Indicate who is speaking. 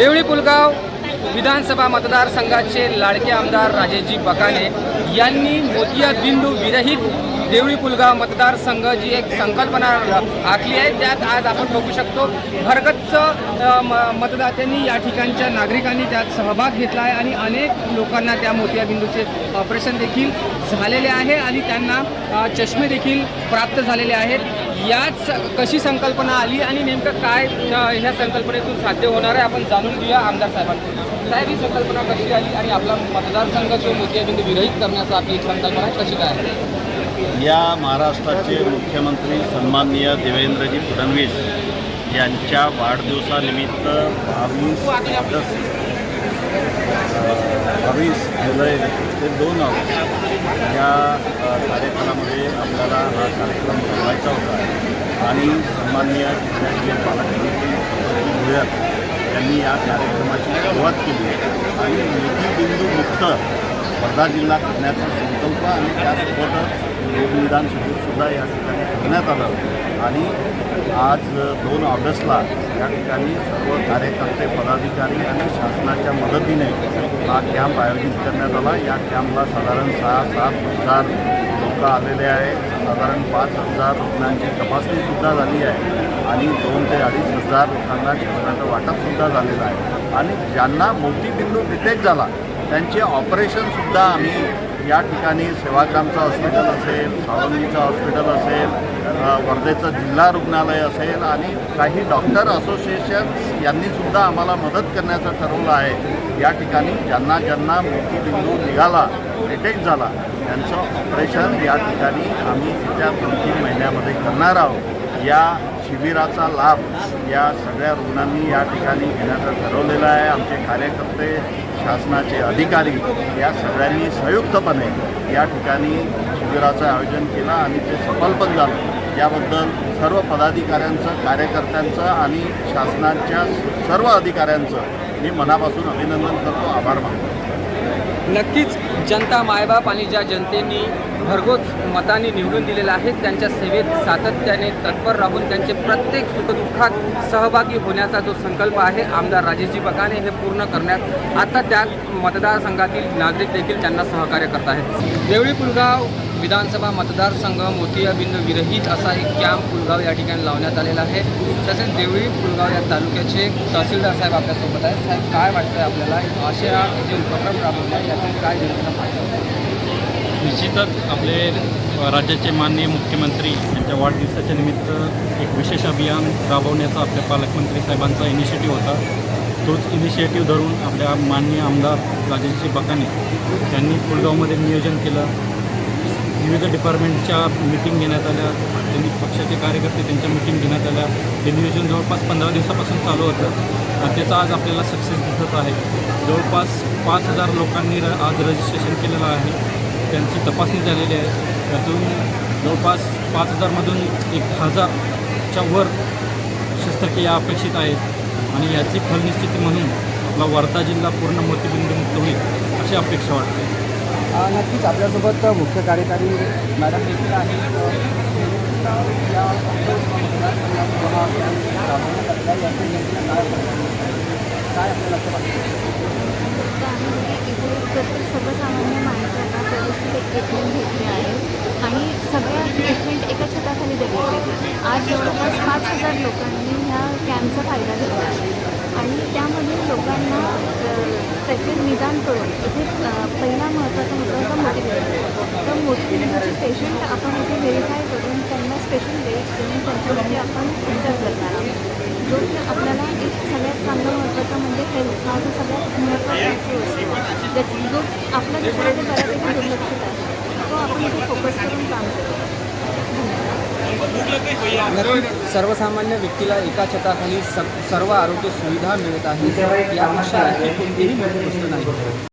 Speaker 1: देवळी पुलगाव विधानसभा मतदारसंघाचे लाडके आमदार राजेजी बकाने यांनी मोतिया बिंदू विरहित देवळी पुलगाव मतदारसंघ जी एक संकल्पना आखली आहे त्यात आज आपण बघू शकतो भरगच्च म- मतदात्यांनी या ठिकाणच्या नागरिकांनी त्यात सहभाग घेतला आहे आणि अनेक लोकांना त्या मोतियाबिंदूचे ऑपरेशन देखील झालेले आहे आणि त्यांना चष्मे देखील प्राप्त झालेले आहेत. याच कशी संकल्पना आली आणि नेमकं काय ह्या संकल्पनेतून साध्य होणार आहे आपण जाणून घेऊया आमदार साहेबांकडून. साहेब ही संकल्पना कशी आली आणि आपला मतदारसंघ जो मोतीबिंदू विरहित करण्याचा आपली संकल्पना कशी काय? आहे
Speaker 2: या महाराष्ट्राचे मुख्यमंत्री सन्माननीय देवेंद्रजी फडणवीस यांच्या वाढदिवसानिमित्त बावीस ऑगस्ट बावीस जुलै ते दोन ऑगस्ट या कार्यक्रमामध्ये आपल्याला हा कार्यक्रम ठेवायचा होता. आणि सन्माननीय जिल्ह्यातले पालकमंत्री भगवती भुयार यांनी या कार्यक्रमाची सुरुवात केली आणि मोतीबिंदू मुक्त वर्धा जिल्हा करण्याचा संकल्प आणि त्यासोबतच रोगनिदान शिबिरसुद्धा या ठिकाणी करण्यात आलं. आणि आज दोन ऑगस्टला या ठिकाणी सर्व कार्यकर्ते पदाधिकारी आणि शासनाच्या मदतीने हा कॅम्प आयोजित करण्यात आला. या कॅम्पला साधारण सहा सात हजार लोक आलेले आहे साधारण पाच हजार रुग्णांची तपासणीसुद्धा झाली आहे आणि दोन ते अडीच हजार लोकांना शासनाचं वाटपसुद्धा झालेलं आहे. आणि ज्यांना मोतीबिंदू डिटेक्ट झाला त्यांचे ऑपरेशनसुद्धा आम्ही या ठिकाणी सेवाग्रामचं हॉस्पिटल असेल सावंगीचं हॉस्पिटल असेल वर्धेचं जिल्हा रुग्णालय असेल आणि काही डॉक्टर असोसिएशन्स यांनीसुद्धा आम्हाला मदत करण्याचं ठरवलं आहे. या ठिकाणी ज्यांना ज्यांना मोतीबिंदू निघाला डिटेक्ट झाला त्यांचं ऑपरेशन या ठिकाणी आम्ही येत्या दोन तीन महिन्यामध्ये करणार आहोत. या शिबिराचा लाभ या सगळ्या रुग्णांनी या ठिकाणी घेण्याचं ठरवलेलं आहे. आमचे कार्यकर्ते शासनाचे अधिकारी या सगळ्यांनी संयुक्तपणे या ठिकाणी शिबिराचं आयोजन केलं आणि ते सफल पण झालं. याबद्दल सर्व पदाधिकाऱ्यांचं कार्यकर्त्यांचं आणि शासनाच्या सर्व अधिकाऱ्यांचं मी मनापासून अभिनंदन करतो. आभार मानतो.
Speaker 1: नक्कीच जनता मायबाप आणि ज्या जनतेनी भरघोस मताने निवडून दिलेला आहे त्यांच्या सेवेत सातत्याने तत्पर राहून त्यांचे प्रत्येक सुखदुःखात सहभागी होण्याचा जो संकल्प आहे आमदार राजेशजी बकाने हे पूर्ण करण्यात आता त्या मतदारसंघातील नागरिक देखील त्यांना सहकार्य करत आहेत. देवळी पुलगाव विधानसभा मतदारसंघ मोतियाबिंदू विरहित असा एक कॅम्प पुलगाव या ठिकाणी लावण्यात आलेला आहे. तसेच देवळी पुलगाव या तालुक्याचे तहसीलदार साहेब आपल्यासोबत आहेत. साहेब काय वाटतं आपल्याला? अशा जे उपक्रम राबवले यातून काय जनतेला
Speaker 3: निश्चितच आपले राज्याचे माननीय मुख्यमंत्री यांच्या वाढदिवसाच्या निमित्त एक विशेष अभियान राबवण्याचा आपल्या पालकमंत्री साहेबांचा इनिशिएटिव्ह होता. तोच इनिशिएटिव्ह धरून आपल्या माननीय आमदार राजेशजी बकाने यांनी पुलगावमध्ये नियोजन केलं. विविध डिपार्टमेंटच्या मिटिंग घेण्यात आल्या. त्यांनी पक्षाचे कार्यकर्ते त्यांच्या मिटिंग घेण्यात आल्या. हे नियोजन जवळपास पंधरा दिवसापासून चालू होतं. त्याचा आज आपल्याला सक्सेस दिसत आहे. जवळपास पाच हजार लोकांनी र- आज रजिस्ट्रेशन केलेलं आहे. त्यांची तपासणी झालेली आहे. त्यातून जवळपास पाच हजारमधून एक हजारच्या वर शस्त्रक्रिया अपेक्षित आहेत. आणि याची फलनिश्चिती म्हणून आपला वर्धा जिल्हा पूर्ण मोतीबिंदूमुक्त होईल अशी अपेक्षा वाटते.
Speaker 1: नक्कीच आपल्यासोबत मुख्य कार्यकारी मॅडम देखील आहेत आहे. काय आपल्याला असं वाटतं
Speaker 4: इथे प्रत्येक सर्वसामान्य माणसांना व्यवस्थित एक ट्रीटमेंट घेतली आहे आणि सगळ्या ट्रीटमेंट एका छताखाली दिली आहे आज जवळपास पाच हजार लोकांनी ह्या कॅम्पचा फायदा घेतला आहे आणि त्यामध्ये त्याचे निदान करून इथे पहिला महत्त्वाचा मुद्दा होता मोटिवेशन तर मोटिवेशनचे पेशंट आपण इथे व्हेरीफाय करून त्यांना स्पेशल डेट देऊन त्यांच्यामध्ये आपण उपचार करणार आहोत. जो की आपल्याला एक सगळ्यात चांगला महत्त्वाचा म्हणजे हेल्थ हा जो सगळ्यात महत्त्वाचा असतो ज्याची जो आपल्या देशामध्ये बऱ्यापैकी दुर्लक्षित आहे तो आपण इथे फोकस करून काम करतो.
Speaker 1: नक्कीच सर्वसामान्य व्यक्तीला एका छताखाली स सर्व आरोग्य सुविधा मिळत आहे. यापेक्षा कोणतीही मोठी गोष्ट नाही